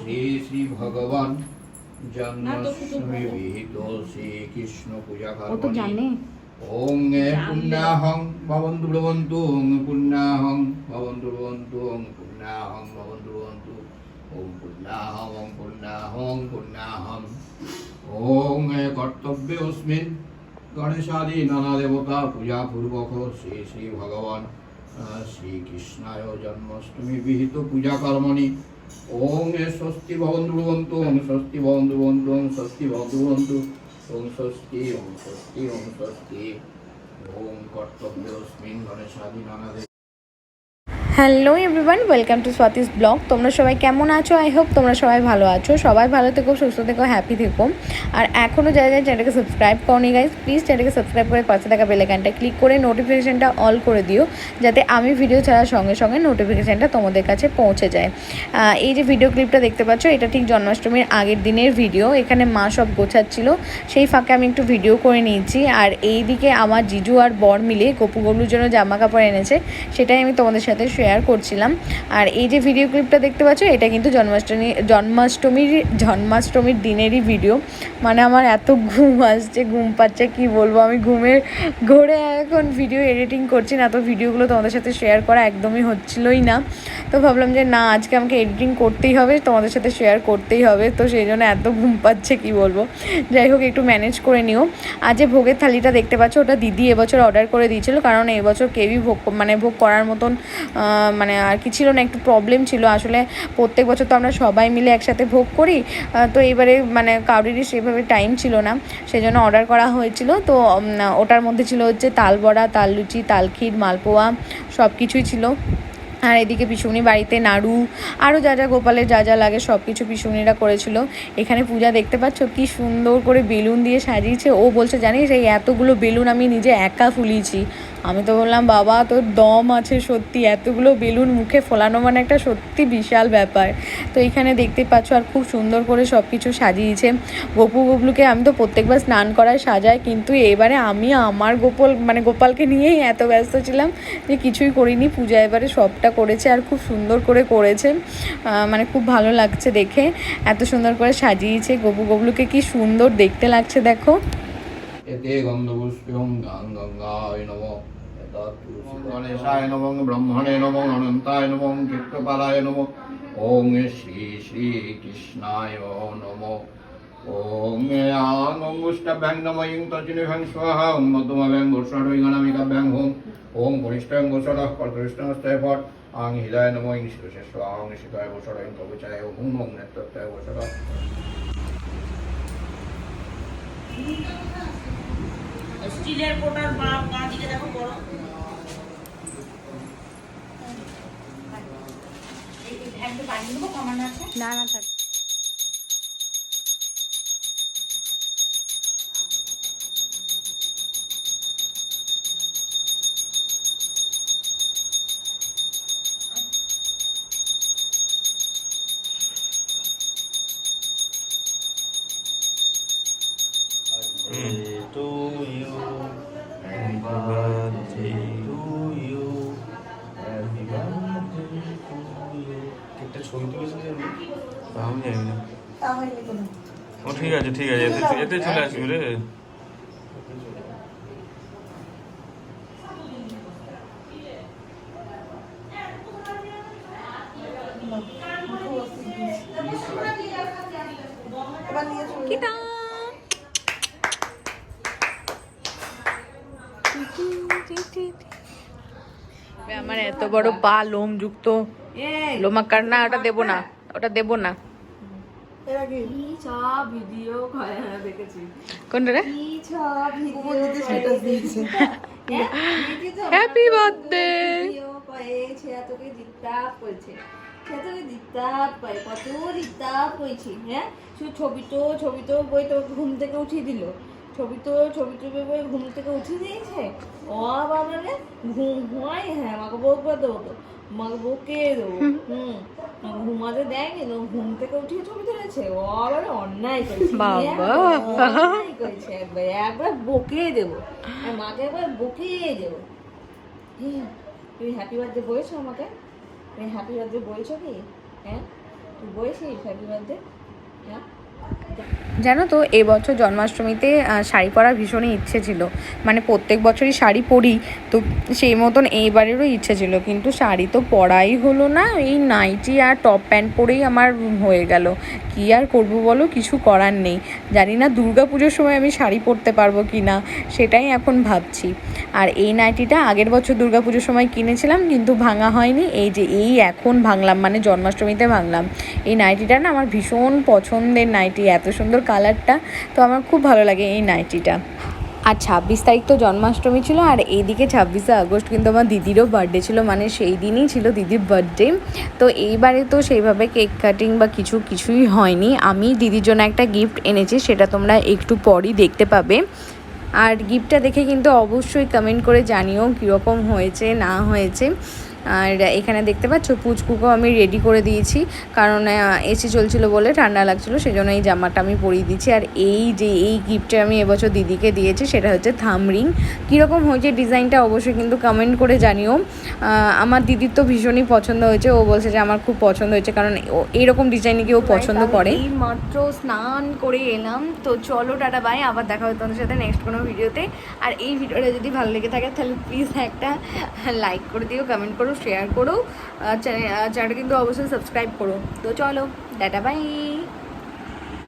শ্রী শ্রী ভগবান জন্মাষ্টমী বিহিত শ্রীকৃষ্ণ পূজা জানে। ওং এ পুণ্যাহং ভবন্তু ব্রবন্তু ওং পুণ্যাহং ভবন্তু ব্রবন্তু ওং পুণ্যাহং ভবন্তু ব্রবন্তু ওং পুণ্যাহং ওং পুণ্যাহং পুণ্যাহং। ওং এ কর্তব্যস্মিন গণেশাদি নানা দেবতা পূজা পূর্বক শ্রী শ্রী ভগবান শ্রীকৃষ্ণায় জন্মাষ্টমী বিহিত পূজা কর্মণি ওং এ স্বস্তি বন্ধু ব্রবন্তু ওং স্বস্তি ভবন্তু বন্ধু ওং স্বস্তি ভবন্তু ব্রবন্তু ওং স্বস্তি ওং স্বস্তি ওং স্বস্তি ওং কর্তব্যস্মিন গণেশাদি নানা দেবতা hello everyone, welcome to Swati's blog. তোমরা সবাই কেমন আছো? আই হোপ তোমরা সবাই ভালো আছো। সবাই ভালো থেকো, সুস্থ থেকো হ্যাপি থেকো। আর এখনও যারা যারা চ্যানেলকে সাবস্ক্রাইব করনি গাইজ প্লিজ চ্যানেলকে সাবস্ক্রাইব করে পাশে থাকা বেলাইকানটা ক্লিক করে নোটিফিকেশানটা অল করে দিও, যাতে আমি ভিডিও ছাড়ার সঙ্গে সঙ্গে নোটিফিকেশানটা তোমাদের কাছে পৌঁছে যায়। এই যে ভিডিও ক্লিপটা দেখতে পাচ্ছ, এটা ঠিক জন্মাষ্টমীর আগের দিনের ভিডিও এখানে মা সব গোছাচ্ছিল, সেই ফাঁকে আমি একটু ভিডিও করে নিয়েছি। আর এই দিকে আমার জিজু আর বর মিলে গপু গবলুর জন্য জামা কাপড় এনেছে, সেটাই আমি তোমাদের সাথে শেয়ার করছিলাম। আর এই যে ভিডিও ক্লিপটা দেখতে পাচ্ছ, এটা কিন্তু জন্মাষ্টমী, জন্মাষ্টমীর জন্মাষ্টমীর দিনেরই ভিডিও মানে আমার এত ঘুম আসছে, ঘুম পাচ্ছে, কি বলব? আমি ঘুমের ঘরে এখন ভিডিও এডিটিং করছি না, তো ভিডিওগুলো তোমাদের সাথে শেয়ার করা একদমই হচ্ছিলই না। তো ভাবলাম যে না, আজকে আমাকে এডিটিং করতেই হবে, তোমাদের সাথে শেয়ার করতেই হবে, তো সেই জন্য এত ঘুম পাচ্ছে, কি বলব? যাই হোক, একটু ম্যানেজ করে নিও। আজ যে ভোগের থালিটা দেখতে পাচ্ছ, ওটা দিদি এবছর অর্ডার করে দিয়েছিল, কারণ এবছর কেউই ভোগ মানে ভোগ করার মতন মানে আর কি ছিল না, একটু প্রবলেম ছিল। আসলে প্রত্যেক বছর তো আমরা সবাই মিলে একসাথে ভোগ করি। তো এবারে মানে কাউরিরই সেভাবে টাইম ছিল না। সেই জন্য অর্ডার করা হয়েছিল। তো ওটার মধ্যে ছিল হচ্ছে তাল বড়া তাল লুচি তাল ক্ষীর মালপোয়া সব কিছুই ছিল। আর এদিকে পিসুনি বাড়িতে নাড়ু, আরও যা যা গোপালের যা যা লাগে সব কিছু পিসুনিরা করেছিল। এখানে পূজা দেখতে পাচ্ছ, কি সুন্দর করে বেলুন দিয়ে সাজিয়েছে। ও বলছে, জানিস, এই এতগুলো বেলুন আমি নিজে একা ফুলিয়েছি। আমি তো বললাম, বাবা, তোর দম আছে সত্যি, এতগুলো বেলুন মুখে ফোলানো মানে একটা সত্যি বিশাল ব্যাপার। তো এখানে দেখতে পাচ্ছ, আর খুব সুন্দর করে সব কিছু সাজিয়েছে। গপু গবলুকে আমি তো প্রত্যেকবার স্নান করায় সাজাই, কিন্তু এবারে আমি আমার গোপাল মানে গোপালকে নিয়েই এত ব্যস্ত ছিলাম যে কিছুই করিনি। পূজা এবারে সবটা করেছে আর খুব সুন্দর করে করেছে। মানে খুব ভালো লাগছে দেখে। এত সুন্দর করে সাজিয়েছে গপু গবলুকে কি সুন্দর দেখতে লাগছে দেখো। এতে গন্ধপুষ্পং গঙ্গায় নম। গণেশায় নমঃ ব্রহ্মণে নমঃ অনন্তায় নমঃ কীর্তপালায় নমঃ। ওং শ্রী শ্রী কৃষ্ণায় নমঃ। ওং আং অঙ্গুষ্টাভ্যাং নম। ইং তচিনিভ্যাং স্বাহা। ওং মধ্যমভ্যাং গোস্বাডৈ গণামিকাভ্যাং হোম। ওং কনিষ্ঠাং গোসড় কর্তৃষ্ণস্তয় পট আং হৃদয় নম ইং শিরসে স্বাহা ওং শিকায় গোসড় ইং কবচায় ওং ওং নেত্রত্বয় স্টিলের কোটার বা পা দিকে দেখো বড়। একটু পানি দেবো কমানো আছে না না আমি জানি না ও ঠিক আছে ঠিক আছে এতে এতে চলে আসবি রে। আমার এত বড় পা লোম যুক্ত লোমাকার না ওটা দেবো না। ওটা দেবো না। ভিডিও দেখেছি। কোনটা রে? হ্যাপি বার্থডে ভিডিও করে ছেড়া তোকে করেছে। কত হ্যাঁ? শুধু ছবি তো ছবি তো বই তো ঘুম থেকে উঠিয়ে দিল। ছবি তো ছবি তো বই ঘুম থেকে উঠিয়ে দিয়েছে। ও বাবা রে ঘুম ঘুমাই হ্যাঁ মাকে বকবে দেবো তো বকে দেবো। হুম। ঘুমাতে দেয়নি তো ঘুম থেকে উঠিয়ে ছবি তুলেছে। ও আবার অন্যায় করেছে। অন্যায় করেছে একবার। একবার বকে দেবো। মাকে একবার বকিয়ে দেবো। হুম, তুমি হ্যাপি বার্থডে বলেছ আমাকে? তুমি হ্যাপি বার্থডে বলেছ কি? হ্যাঁ? তুই বলেছিস হ্যাপি বার্থডে হ্যাঁ? জানো তো, এবছর জন্মাষ্টমীতে শাড়ি পরার ভীষণই ইচ্ছে ছিল। মানে প্রত্যেক বছরই শাড়ি পরি, তো সেই মতন এইবারেরও ইচ্ছে ছিল। কিন্তু শাড়ি তো পরাই হলো না, এই নাইটি আর টপ প্যান্ট পরেই আমার হয়ে গেল। কি আর করব বলো, কিছু করার নেই। জানি না দুর্গা পুজোর সময় আমি শাড়ি পরতে পারব কি না, সেটাই এখন ভাবছি। আর এই নাইটিটা আগের বছর দুর্গা পুজোর সময় কিনেছিলাম, কিন্তু ভাঙা হয়নি। এই যে এই এখন ভাঙলাম মানে জন্মাষ্টমীতে ভাঙলাম। এই নাইটিটা না আমার ভীষণ পছন্দের নাইটি, এত সুন্দর কালারটা, তো আমার খুব ভালো লাগে এই নাইটিটা। আর ছাব্বিশ তারিখ তো জন্মাষ্টমী ছিল, আর এইদিকে ছাব্বিশে আগস্ট কিন্তু আমার দিদিরও বার্থডে ছিল মানে সেই দিনই ছিল দিদির বার্থডে তো এইবারে তো সেইভাবে কেক কাটিং বা কিছু কিছুই হয়নি। আমি দিদির জন্য একটা গিফট এনেছি, সেটা তোমরা একটু পরই দেখতে পাবে। আর গিফটটা দেখে কিন্তু অবশ্যই কমেন্ট করে জানিও কীরকম হয়েছে, না হয়েছে। আর এখানে দেখতে পাচ্ছ পুচকুকেও আমি রেডি করে দিয়েছি। কারণ এসি চলছিল বলে ঠান্ডা লাগছিল সেই জন্য এই জামাটা আমি পরিয়ে দিচ্ছি আর এই যে এই গিফটটা আমি এবছর দিদিকে দিয়েছি সেটা হচ্ছে থাম রিং। কীরকম হয়েছে ডিজাইনটা অবশ্যই কিন্তু কমেন্ট করে জানিও। আমার দিদির তো ভীষণই পছন্দ হয়েছে। ও বলছে যে আমার খুব পছন্দ হয়েছে কারণ ও এইরকম ডিজাইনকে ও পছন্দ করে। এই মাত্র স্নান করে এলাম। তো চলো টাটা বাই। আবার দেখা হবে তোমাদের সাথে নেক্সট কোনো ভিডিওতে আর এই ভিডিওটা যদি ভালো লেগে থাকে তাহলে প্লিজ একটা লাইক করে দিও কমেন্ট করো। শেয়ার করো চ্যানেলটা কিন্তু অবশ্যই সাবস্ক্রাইব করো। তো চলো টাটা বাই